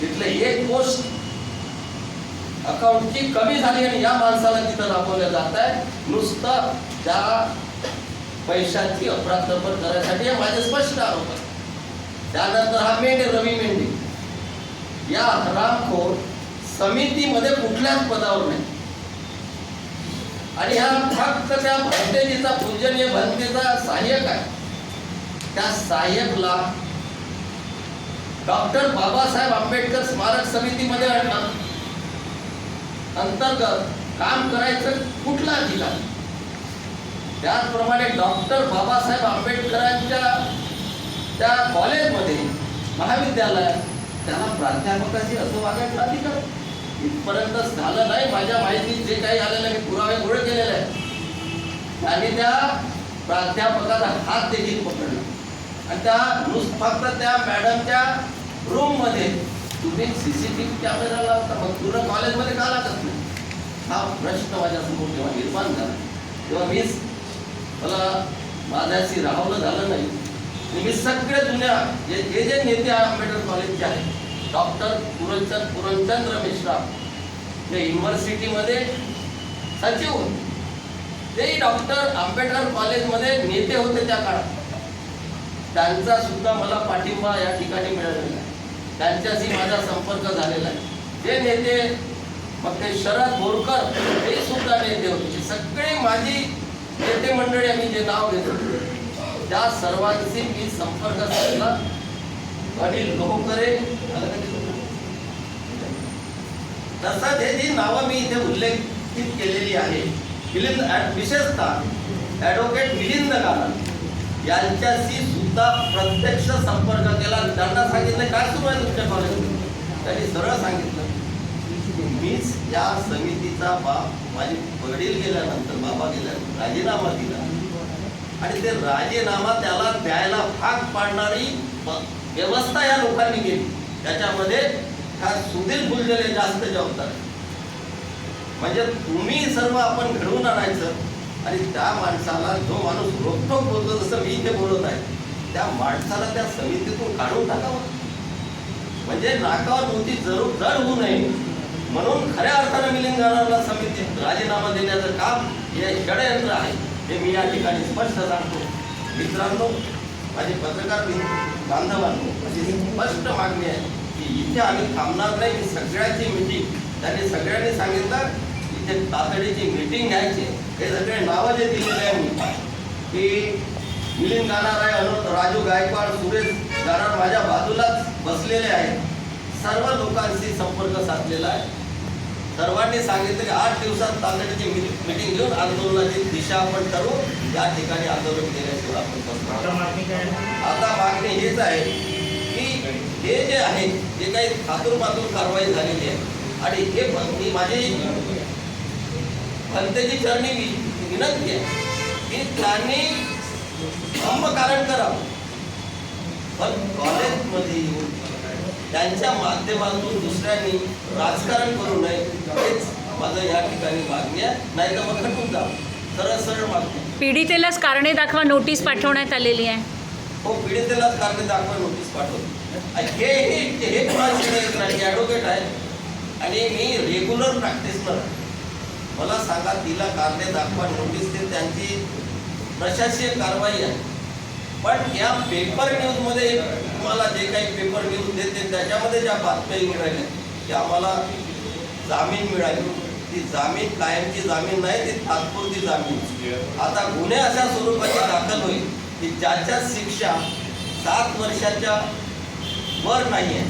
तिथलं एक पोस्ट अकाउंटची कमी झाली आणि या माणसाला तिथं राबवलं जात आहे. नुसतं त्या पैशाची अफरातफर करण्यासाठी हे माझे स्पष्ट आरोप आहे त्यानंतर हा मेंढे रवी मेंढे. या हरामखोर समितीमध्ये कुठल्याच पदावर नाही. आणि हा फक्त त्या भंतेजीचा पूजनीय भंतेचा सहाय्यक आहे. त्या सहाय्यकला डॉक्टर बाबासाहेब आंबेडकर स्मारक समितीमध्ये अंतर्गत काम करायचं कुठला दिला त्याचप्रमाणे डॉक्टर बाबासाहेब आंबेडकरांच्या त्या कॉलेजमध्ये महाविद्यालयात त्याला प्राध्यापकाची असं वागायचं अधिकार. इथपर्यंत झालं नाही. माझ्या माहितीत जे काही आलेलं आहे, मी पुरावे गोळे केलेले आहे त्यांनी त्या प्राध्यापकाचा हात देखील पकडला. आणि त्या नुस फक्त त्या मॅडमच्या रूममध्ये तुम्ही C C T V camera लावता. मग तुला कॉलेजमध्ये का लागत नाही? हा प्रश्न माझ्यासमोर जेव्हा निर्माण झाला तेव्हा मीच मला माझ्याशी राहवलं झालं नाही. आणि मी सगळे जुन्या जे जे जे नेते आहे आंबेडकर कॉलेजचे आहेत डॉक्टर पुरणचंद पुरणचंद्र मिश्रा जे युनिव्हर्सिटीमध्ये सचिव होते. तेही डॉक्टर आंबेडकर कॉलेजमध्ये नेते होते त्या काळात. त्यांचा सुद्धा मला पाठिंबा या ठिकाणी मिळालेला आहे. त्यांच्याशी माझा संपर्क झालेला आहे. जे नेते मग ते शरद बोरकर हे सुद्धा नेते होते. म्हणजे सगळे माझी नेते मंडळी आम्ही जे नाव घेतो त्या सर्वांशी मी संपर्क साधला. अनिल लोहकरे ते तसंच हे जी नावं मी इथे उल्लेखित केलेली आहे मिलिंद विशेषतः ॲडव्होकेट मिलिंद गाणं यांच्याशी सुद्धा प्रत्यक्ष संपर्क केला. त्यांना सांगितलं काय सुरू आहे तुमच्या कॉलेज त्यांनी सरळ सांगितलं मीच या समितीचा बाप माझे वडील गेल्यानंतर बाबा गेल्यानंतर राजीनामा दिला. आणि ते राजीनामा त्याला द्यायला भाग पाडणारी व्यवस्था या लोकांनी केली. त्याच्यामध्ये हा सुधीर फुलझेले जास्त जबाबदार म्हणजे तुम्ही सर्व आपण घडवून आणायचं आणि त्या माणसाला जो माणूस रोखोक बोलतो जसं मी इथे बोलत आहे त्या माणसाला त्या समितीतून काढून टाकावं. म्हणजे नाकावर तुमची जरूर जड होऊ नये. म्हणून खऱ्या अर्थानं मिलिंद समितीत राजीनामा देण्याचं काम हे षडयंत्र आहे. हे मी या ठिकाणी स्पष्ट सांगतो. मित्रांनो माझे पत्रकार बांधवांनो माझी स्पष्ट मागणी आहे की इथे आम्ही थांबणार नाही. की सगळ्यांची मिटिंग त्यांनी सगळ्यांनी सांगितलं इथे तातडीची मिटिंग घ्यायची. हे सगळे नावं जे दिलेले आहे मी की मिलिंद गाणार आहे अनु राजू गायकवाड सुरेश गाणार माझ्या बाजूलाच बसलेले आहेत. सर्व लोकांशी संपर्क साधलेला आहे. सर्वांनी सांगितलं की आठ दिवसात तातडीची मिटिंग घेऊन आंदोलनाची दिशा आपण ठरवू. या ठिकाणी आंदोलन केल्याशिवाय आपण बसणार आता मागणी हेच आहे की हे जे आहे जे काही थातूरमातूर कारवाई झालेली आहे. आणि हे मी माझी भंतेची चरणी विनंती आहे की त्यांनी कारण करावं पण कॉलेजमध्ये येऊन त्यांच्या माध्यमातून दुसऱ्यांनी राजकारण करू नये हेच माझं या ठिकाणी मागणी आहे. नाही तर मग हटून जा सरळ सरळ मागणी. पीडितेलाच कारणे दाखवा नोटीस पाठवण्यात आलेली आहे. हो पीडितेलाच कारणे दाखवा नोटीस पाठवतो. हे हे कोणाची नाही? ॲडव्होकेट आहे. आणि मी रेग्युलर प्रॅक्टिसनर मला सांगा तिला कारणे दाखवा नोटीस ते त्यांची प्रशासकीय कारवाई आहे. पण या पेपर न्यूजमध्ये तुम्हाला जे काही पेपर न्यूज देते त्याच्यामध्ये ज्या बातम्या येऊन राहिल्या की आम्हाला जामीन मिळाली. ती जामीन कायमची जामीन नाही ती तात्पुरती जामीन. आता गुन्हे अशा स्वरूपाचे दाखल होईल की ज्याच्या शिक्षा सात वर्षाच्या वर नाही आहे.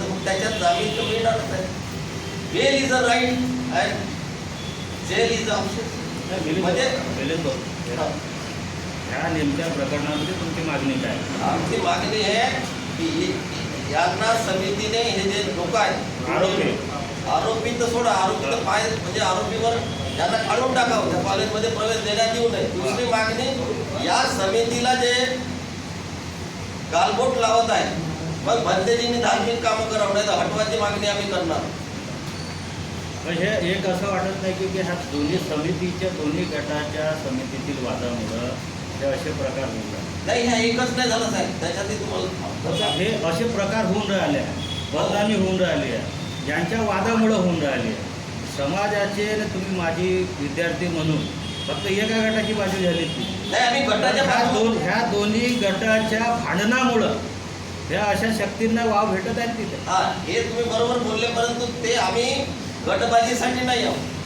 तर मग त्याच्यात जामीन तर मिळणारच आहे. Bail is a right and jail is a म्हणजे ह्या नेमक्या प्रकरणामध्ये तुमची मागणी काय? आमची मागणी आहे की यांना समितीने हे जे लोक आहेत आरोपी. आरोपी तर सोडा आरोपी तर पाय म्हणजे आरोपीवर यांना काढून टाकावं त्या कॉलेजमध्ये प्रवेश देण्यात येऊ नये दुसरी मागणी या समितीला जे गालबोट लावत आहे मग भंतेजींनी धार्मिक कामं करावं नाही तर हटवाची मागणी आम्ही करणार हे एक असं वाटत नाही की की ह्या दोन्ही समितीच्या दोन्ही गटाच्या समितीतील वादामुळं हे असे प्रकार होऊन राहिले. नाही ह्या एकच नाही झालं साहेब. त्याच्यातही तुम्हाला हे असे प्रकार होऊन राहिले. आहे बदनामी होऊन राहिली आहे. ज्यांच्या वादामुळं होऊन राहिली आहे. समाजाचे तुम्ही माझी विद्यार्थी म्हणून फक्त एका गटाची बाजू झाली ती नाही आम्ही गटाच्या ह्या दोन ह्या दोन्ही गटाच्या भांडणामुळं ह्या अशा शक्तींना वाव भेटत आहेत तिथे. हा हे तुम्ही बरोबर बोलले परंतु ते आम्ही गटबाजीसाठी नाही आहोत.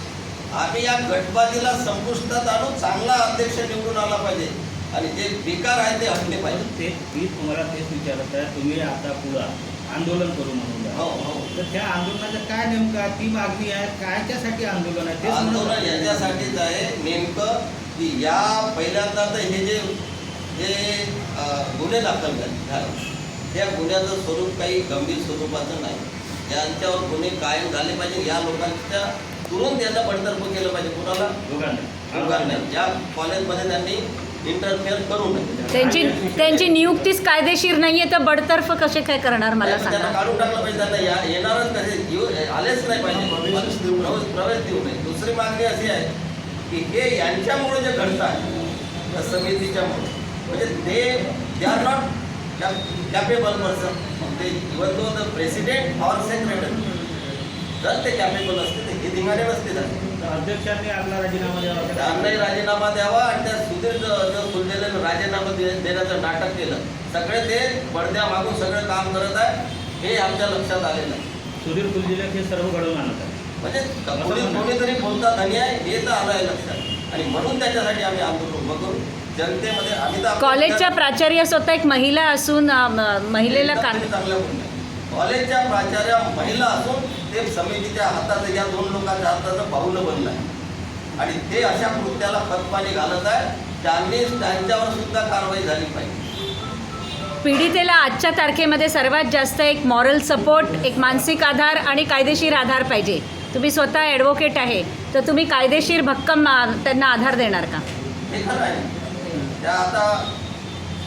आम्ही या गटबाजीला संपुष्टात आणून चांगला अध्यक्ष निवडून आला पाहिजे. आणि जे बेकार आहे ते हटले पाहिजे. ते मी तुम्हाला तेच विचारत आहे. तुम्ही आता पुढं आंदोलन करू म्हणून हो. हो. तर त्या आंदोलनाचं काय नेमका? ती मागणी आहे. कायच्यासाठी आंदोलन आहे? तेच आंदोलन याच्यासाठीच आहे. नेमकं की या पहिल्यांदा तर हे जे जे गुन्हे दाखल झाले झाले, त्या गुन्ह्याचं स्वरूप काही गंभीर स्वरूपाचं नाही. यांच्यावर गुन्हे कायम झाले पाहिजे या लोकांच्या तुरंत यांना बडतर्फ केलं पाहिजे. कुणाला? दोघांना. ज्या कॉलेजमध्ये त्यांनी इंटरफेअर करू नये. त्यांची त्यांची नियुक्तीच कायदेशीर नाहीये तर बडतर्फ कसे काय करणार मला त्यांना सांगा. काढून टाकलं पाहिजे. त्यांना या येणारच कसे आलेच नाही पाहिजे. प्रवेश देऊ प्रवेश देऊ नये. दुसरी मागणी अशी आहे की हे यांच्यामुळे जे घडत आहे त्या समितीच्यामुळे. म्हणजे ते they are not capable person ते even though the president or secretary जर ते कॅपेबल असते हे धिंगाणे नसते अध्यक्षांनी आपला राजीनामा द्यावा? त्यांनाही राजीनामा द्यावा आणि त्या सुधीर जो फुललेले राजीनामा दे- देण्याचं नाटक केलं. सगळे ते पडद्या मागून सगळं काम करत आहे. हे आमच्या लक्षात आलेलं आहे. सुधीर फुलजिले हे सर्व घडवून आणत आहे म्हणजे कोणी कोणीतरी बोलता धनी आहे हे तर आलं आहे लक्षात. आणि म्हणून त्याच्यासाठी आम्ही आंदोलन उभं करू. जनतेमध्ये आम्ही कॉलेजच्या प्राचार्य स्वतः एक महिला असून महिलेला चांगल्या. कॉलेजच्या प्राचार्या महिला असून ते समितीच्या हातात या दोन लोकांच्या हाताचं पाऊलं बनलं आहे. आणि ते अशा कृत्याला खतपाणी घालत आहे त्यांनी त्यांच्यावर सुद्धा कारवाई झाली पाहिजे. पीडितेला आजच्या तारखेमध्ये सर्वात जास्त एक मॉरल सपोर्ट एक मानसिक आधार आणि कायदेशीर आधार पाहिजे. तुम्ही स्वतः ॲडव्होकेट आहे तर तुम्ही कायदेशीर भक्कम त्यांना आधार देणार का? हे खरं आहे. त्या आता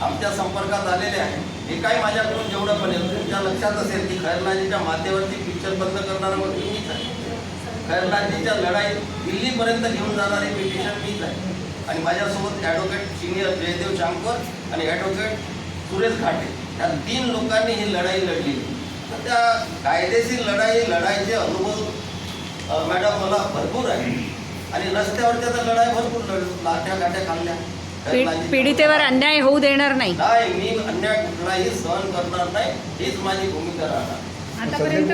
आमच्या संपर्कात आलेले आहे हे काही माझ्याकडून जेवढं पण येईल तुमच्या लक्षात असेल की खैरनाजीच्या मातेवरती पिक्चर बंद करणारा मग मीच आहे. खैरनाजीच्या लढाई दिल्लीपर्यंत घेऊन जाणारी पिटिशन मीच आहे. आणि माझ्यासोबत ॲडव्होकेट सिनियर जयदेव शांकर आणि ॲडव्होकेट सुरेश घाटे. या तीन लोकांनी ही लढाई लढली. तर त्या कायदेशीर लढाई लढाईचे अनुभव मॅडम मला भरपूर आहे आणि रस्त्यावरच्या तर लढाई भरपूर लढ लाट्या गाट्या खाल्ल्या पीडितेवर अन्याय होऊ देणार नाही. नाही मी अन्याय कुठलाही सहन करणार नाही. हीच माझी भूमिका राहणार. आतापर्यंत